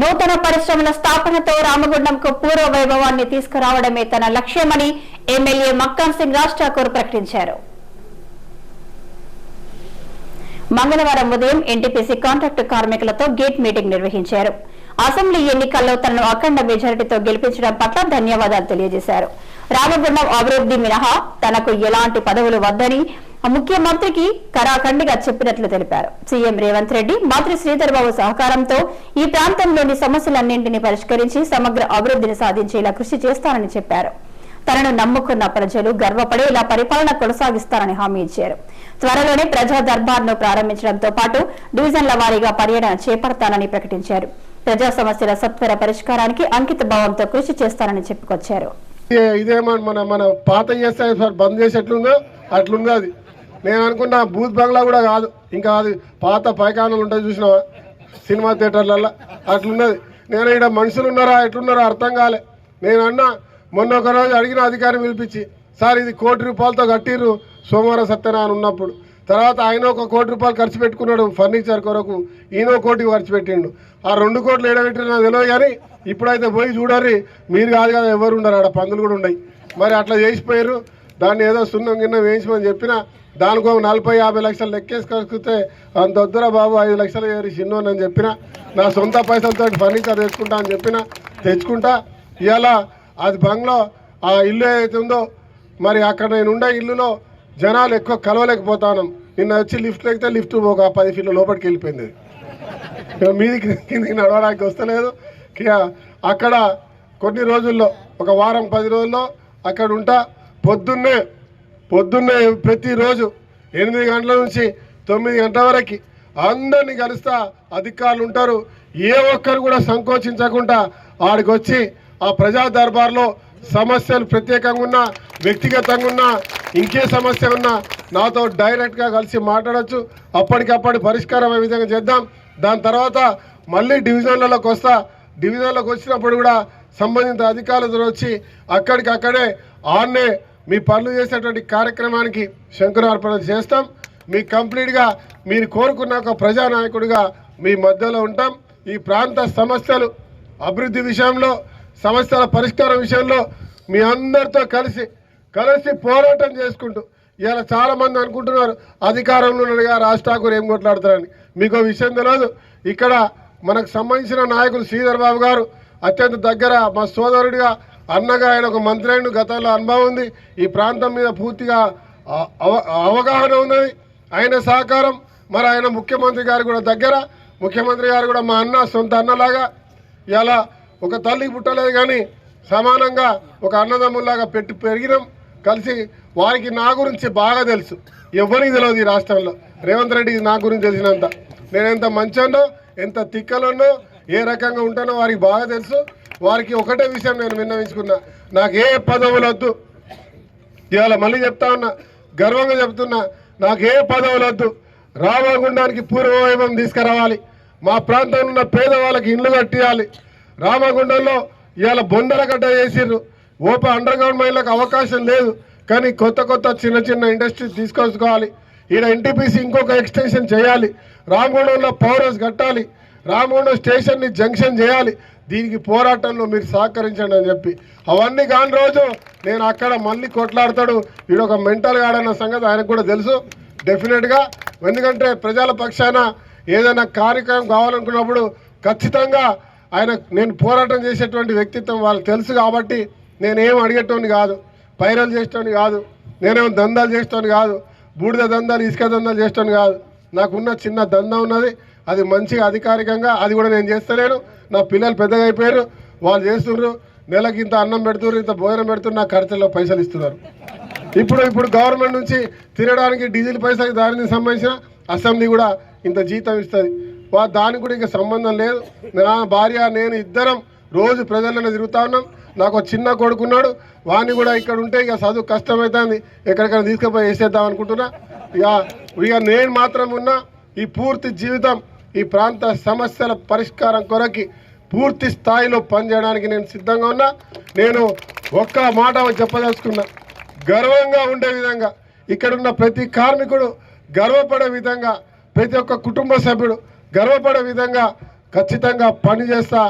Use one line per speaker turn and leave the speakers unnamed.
నూతన పరిశ్రమల స్థాపనతో రామగుండంకు పూర్వ వైభవాన్ని తీసుకురావడమే తన లక్ష్యమని ఎమ్మెల్యే మక్కాన్ సింగ్ రాజ్ ఠాకూర్ ప్రకటించారు. మంగళవారం ఉదయం ఎన్టీపీసీ కాంట్రాక్టు కార్మికులతో గేట్ మీటింగ్ నిర్వహించారు. అసెంబ్లీ ఎన్నికల్లో తనను అఖండ మెజారిటీతో గెలిపించడం పట్ల ధన్యవాదాలు తెలియజేశారు. రామగుండం అభివృద్ధి మినహా తనకు ఎలాంటి పదవులు వద్దని ముఖ్యమంత్రికి కరాఖండిగా చెప్పినట్లు తెలిపారు. సీఎం రేవంత్ రెడ్డి మంత్రి శ్రీధర్ బాబు సహకారంతో ఈ ప్రాంతంలోని సమస్యలన్నింటినీ పరిష్కరించి సమగ్ర అభివృద్ధిని సాధించేలా కృషి చేస్తానని చెప్పారు. తనను నమ్ముకున్న ప్రజలు గర్వపడేలా పరిపాలన కొనసాగిస్తారని హామీ ఇచ్చారు. త్వరలోనే ప్రజా దర్బార్ను ప్రారంభించడంతో పాటు డివిజన్ల వారీగా పర్యటన చేపడతానని ప్రకటించారు. ప్రజా సమస్యల సత్వర పరిష్కారానికి అంకిత భావంతో కృషి చేస్తానని చెప్పుకొచ్చారు.
ఇదే- మన మన పాత చేస్తే సార్ బంద్ చేసి ఎట్లుందో అట్లుంది అది? నేను అనుకున్న బూత్ బంగ్లా కూడా కాదు. ఇంకా అది పాత పైకానాలు ఉంటాయి చూసినావా? సినిమా థియేటర్లలో అట్లున్నది. నేను ఇక్కడ మనుషులు ఉన్నారా ఎట్లున్నారో అర్థం కాలే. నేను అన్నా మొన్న ఒక రోజు అడిగిన అధికారి పిలిపించి సార్ ఇది కోటి రూపాయలతో కట్టిర్రు సోమవారం సత్యనారాయణ ఉన్నప్పుడు. తర్వాత ఆయన ఒక కోటి రూపాయలు ఖర్చు పెట్టుకున్నాడు ఫర్నిచర్ కొరకు. ఈయన కోటి ఖర్చు పెట్టిండు. ఆ రెండు కోట్లు ఏడబెట్టిన నాకు తెలియదు కానీ ఇప్పుడైతే పోయి చూడర్రి. మీరు కాదు కదా ఎవరు ఉండరు. ఆడ పందులు కూడా ఉన్నాయి మరి అట్లా చేసిపోయారు దాన్ని ఏదో సున్నం గిన్నం వేయించమని చెప్పిన దానికో నలభై యాభై లక్షలు లెక్కేసుకొస్తే అంత వద్దురా బాబు ఐదు లక్షలు ఏరి చిన్నోని అని చెప్పిన నా సొంత పైసలతో ఫర్నిచర్ తెచ్చుకుంటా అని చెప్పిన తెచ్చుకుంటా. ఇలా అది బంగ్లో ఆ ఇల్లు ఏదైతే ఉందో మరి అక్కడ నేను ఉండే ఇల్లులో జనాలు ఎక్కువ కలవలేకపోతాను. నిన్న వచ్చి లిఫ్ట్ ఎక్కితే లిఫ్ట్ ఒక పది ఫీట్ల లోపలికి వెళ్ళిపోయింది. మీదికి కిందికి నడవడానికి వస్తలేదు. ఇక అక్కడ కొన్ని రోజుల్లో ఒక వారం పది రోజుల్లో అక్కడ ఉంటా పొద్దున్నే పొద్దున్నే ప్రతిరోజు ఎనిమిది గంటల నుంచి తొమ్మిది గంటల వరకు అందరినీ కలుస్తా అధికారులు ఉంటారు. ఏ ఒక్కరు కూడా సంకోచించకుండా ఆడికి వచ్చి ఆ ప్రజా దర్బార్లో సమస్యలు ప్రత్యేకంగా ఉన్నా వ్యక్తిగతంగా ఉన్నా ఇంకే సమస్య ఉన్నా నాతో డైరెక్ట్గా కలిసి మాట్లాడచ్చు. అప్పటికప్పటి పరిష్కారం ఏ విధంగా చేద్దాం. దాని తర్వాత మళ్ళీ డివిజన్లలోకి వస్తా. డివిజన్లోకి వచ్చినప్పుడు కూడా సంబంధిత అధికారులతో వచ్చి అక్కడికక్కడే ఆన్నే మీ పనులు చేసేటువంటి కార్యక్రమానికి శంకురార్పణ చేస్తాం. మీ కంప్లీట్గా మీరు కోరుకున్న ఒక ప్రజానాయకుడిగా మీ మధ్యలో ఉంటాం. ఈ ప్రాంత సమస్యలు అభివృద్ధి విషయంలో సమస్యల పరిష్కారం విషయంలో మీ అందరితో కలిసి కలిసి పోరాటం చేసుకుంటూ ఇలా చాలామంది అనుకుంటున్నారు అధికారంలో ఉండగా రాష్ట్రాకులు ఏం కొట్లాడతారని. మీకు విషయం తెలియదు ఇక్కడ మనకు సంబంధించిన నాయకులు శ్రీధర్ బాబు గారు అత్యంత దగ్గర మా సోదరుడిగా అన్నగా ఆయన ఒక మంత్రి అయిన గతంలో అనుభవం ఉంది. ఈ ప్రాంతం మీద పూర్తిగా అవ- అవగాహన ఉన్నది. ఆయన సహకారం మరి ఆయన ముఖ్యమంత్రి గారు కూడా దగ్గర. ముఖ్యమంత్రి గారు కూడా మా అన్న సొంత అన్నలాగా. ఇలా ఒక తల్లి పుట్టలేదు కానీ సమానంగా ఒక అన్నదమ్ములాగా పెట్టి పెరిగినాం. కలిసి వారికి నా గురించి బాగా తెలుసు. ఎవరికి తెలియదు ఈ రాష్ట్రంలో. రేవంత్ రెడ్డికి నా గురించి తెలిసినంత. నేను ఎంత మంచోనో ఎంత తిక్కలోనో ఏ రకంగా ఉంటానో వారికి బాగా తెలుసు. వారికి ఒకటే విషయం నేను విన్నవించుకున్నా. నాకు ఏ పదవులు వద్దు. ఇవాళ మళ్ళీ చెప్తా ఉన్నా గర్వంగా చెప్తున్నా నాకు ఏ పదవులు వద్దు. రామగుండానికి పూర్వవైభవం తీసుకురావాలి. మా ప్రాంతంలో ఉన్న పేదవాళ్ళకి ఇండ్లు కట్టియాలి. రామగుండంలో ఇవాళ బొందల గడ్డ చేసిర్రు. ఓపెన్ అండర్ గ్రౌండ్ మైన్లకు అవకాశం లేదు. కానీ కొత్త కొత్త చిన్న చిన్న ఇండస్ట్రీ తీసుకొచ్చుకోవాలి. ఈయన ఎన్టీపీసీ ఇంకొక ఎక్స్టెన్షన్ చేయాలి. రామగుండంలో పవర్ హౌస్ కట్టాలి. రామగుండం స్టేషన్ని జంక్షన్ చేయాలి. దీనికి పోరాటంలో మీరు సహకరించండి అని చెప్పి. అవన్నీ కాని రోజు నేను అక్కడ మళ్ళీ కొట్లాడతాడు. వీడు ఒక మెంటల్ గాడన్న సంగతి ఆయనకు కూడా తెలుసు. డెఫినెట్గా ఎందుకంటే ప్రజల పక్షాన ఏదైనా కార్యక్రమం కావాలనుకున్నప్పుడు ఖచ్చితంగా ఆయన నేను పోరాటం చేసేటువంటి వ్యక్తిత్వం వాళ్ళకి తెలుసు కాబట్టి నేనేం అడిగేటోని కాదు. పైరలు చేసేటోని కాదు. నేనేం దందాలు చేసేటోని కాదు. బూడిద దందాలు ఇసుక దందాలు చేసేటోని కాదు. నాకున్న చిన్న దందా ఉన్నది. అది మంచిగా అధికారికంగా అది కూడా నేను చేస్తలేను. నా పిల్లలు పెద్దగా అయిపోయారు. వాళ్ళు చేస్తున్నారు నెలకి ఇంత అన్నం పెడుతున్నారు ఇంత భోజనం పెడుతున్నారు నా ఖర్చుల్లో పైసలు ఇస్తున్నారు. ఇప్పుడు ఇప్పుడు గవర్నమెంట్ నుంచి తినడానికి డీజిల్ పైసలకి దానికి సంబంధించిన అసెంబ్లీ కూడా ఇంత జీతం ఇస్తుంది. వా దానికి కూడా ఇంకా సంబంధం లేదు. నా భార్య నేను ఇద్దరం రోజు ప్రజలను తిరుగుతా ఉన్నాం. నాకు చిన్న కొడుకున్నాడు వాడిని కూడా ఇక్కడ ఉంటే ఇక చదువు కష్టమవుతుంది ఎక్కడికైనా తీసుకుపోయి వేసేద్దాం అనుకుంటున్నా. ఇక ఇక నేను మాత్రం ఉన్నా ఈ పూర్తి జీవితం ఈ ప్రాంత సమస్యల పరిష్కారం కొరకి పూర్తి స్థాయిలో పనిచేయడానికి నేను సిద్ధంగా ఉన్నా. నేను ఒక్క మాట చెప్పదలుచుకున్నా. గర్వంగా ఉండే విధంగా ఇక్కడున్న ప్రతి కార్మికుడు గర్వపడే విధంగా ప్రతి ఒక్క కుటుంబ సభ్యుడు గర్వపడే విధంగా ఖచ్చితంగా పని చేస్తా